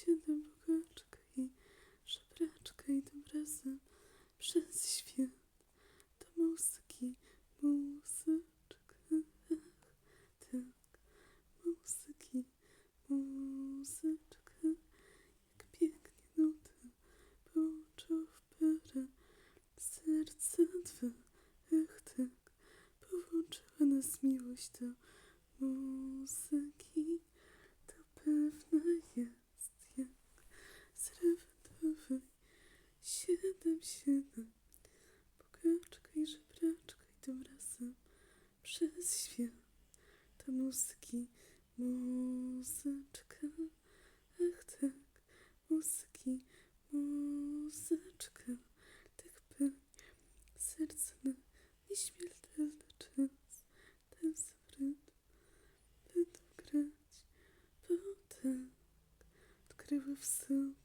siedzę bogaczka i żebraczka idą razem przez świat. Do muzyki, muzyczka, tak, muzyki, muzyczka, jak pięknie nuty połączą w parę serca dwa, ach tak, połączyła nas miłość do muzyki. Siedem. Bogaczka i żebraczka i tym razem przez świat. To muzyki, muzyczka, ach tak, muzyki, muzyczka, tak by serce na nieśmiertelny czas, ten zwrot będą grać, bo tak odkryły w sobie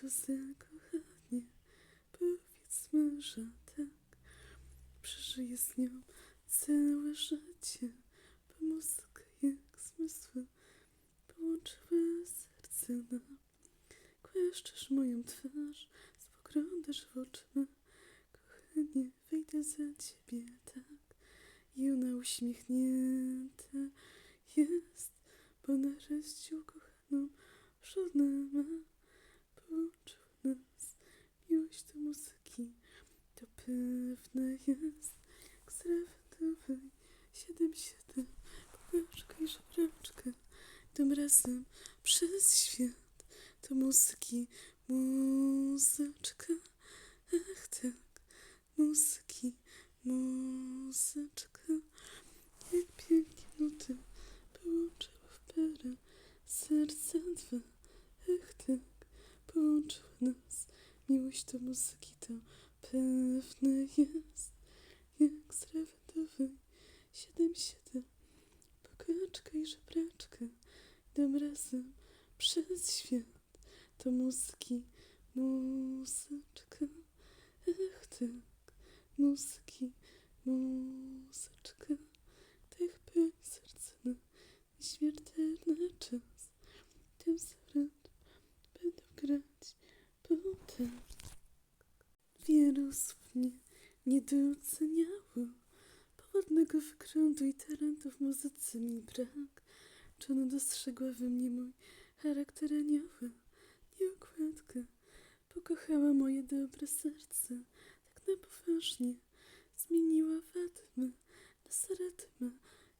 to zakochanie, powiedzmy, że tak, przeżyję z nią całe życie, bo muzyka jak zmysły połączyła serce nam. Kłaszczysz moją twarz, spoglądasz w oczy me, kochanie, wejdę za ciebie, tak. I ona uśmiechnięta jest, bo nareszcie ukochaną żonę ma. Połączyła nas miłość do muzyki, to pewne jest, jak z siedem siedem, bogaczka i żebraczka, tym razem przez świat. To muzyki, muzyczka, ach tak, muzyki, muzyczka, jak pięknie nuty połączyły w parę serca dwa, połączyła nas. Miłość do muzyki, to pewne jest, jak z siedem siedem, bogaczka i żebraczka, tym razem przez świat. To muzyki, muzyczka, ach tak, muzyki, muzyczka, tak pełni serce na nieśmiertelny czas, tym zwrot będą grać potem. Wielu słów mnie niedoceniało, powodnego wyglądu i talentu w muzyce mi brak, czy ona dostrzegła we mnie mój charakter anioła, nie okładkę. Pokochała moje dobre serce, tak na poważnie. Zmieniła Fatmę na Saratmę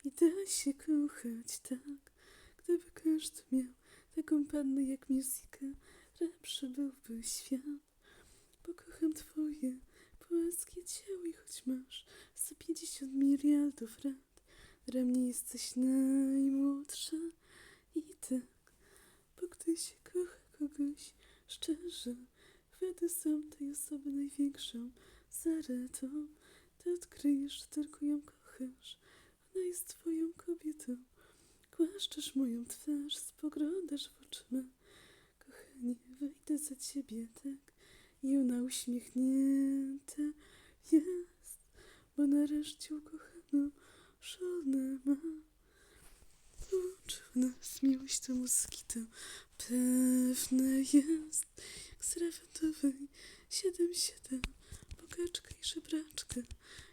i da się kochać tak. Gdyby każdy miał taką pannę jak muzyka, lepszy byłby świat. Pokocham twoje płaskie ciało i choć masz 150 miliardów lat, dla mnie jesteś najmłodsza i tak, bo gdy się kocha kogoś szczerze, wtedy są tej osoby największą zaletą. Ty odkryjesz, że tylko ją kochasz, ona jest twoją kobietą. Głaszczysz moją twarz, spoglądasz w oczy me. Kochanie, wyjdę tak? I ona uśmiechnięta jest, bo nareszcie ukochaną żonę ma. Połączyła nas miłość to pewne jest, jak z lawendowej siedem siedem, bogaczka i żebraczka.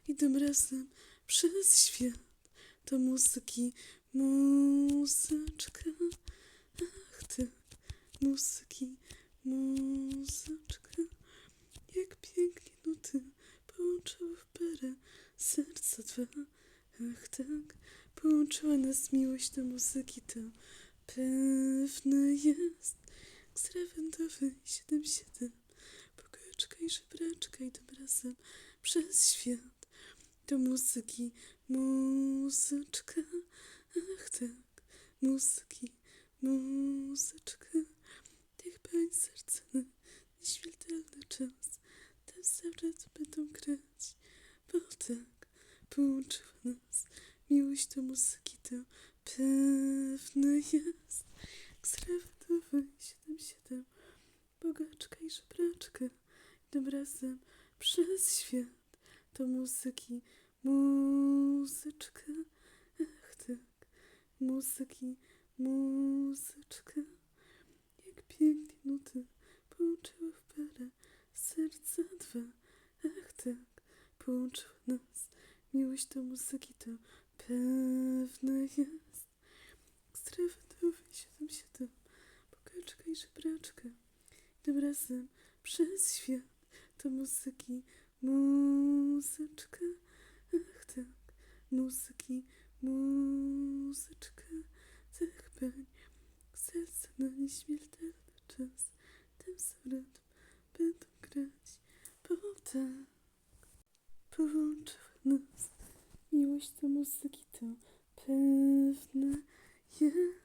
I tym razem przez świat to muzyki, muzyczka, ach tak, muzyki, muzyczka, jak pięknie nuty połączyły w parę serca dwa, ach tak, połączyła nas miłość do muzyki, to pewne jest, siedem siedem, bogaczka i żebraczka i tym razem przez świat. Do muzyki, muzyczka, ach tak, muzyki, muzyczka, tych pań serca na nieśmiertelny czas, ten zawsze będą grać, bo tak połączyła nas miłość do muzyki, to pewne jest, siedem siedem, bogaczka i żebraczka, tym razem przez świat. To muzyki, muzyczka, ach tak, muzyki, muzyczka, wysoki, to pewne jest. Strefa dowi 77, pokaczka i żebraczka. Tym razem przez świat to muzyki, muzyczka. Ach tak, muzyki, muzyczka. Zachpań, serce na nieśmiertelny czas. Tym sam będą grać, bo tak połączył nas. Miłość do muzyki to pewne jest.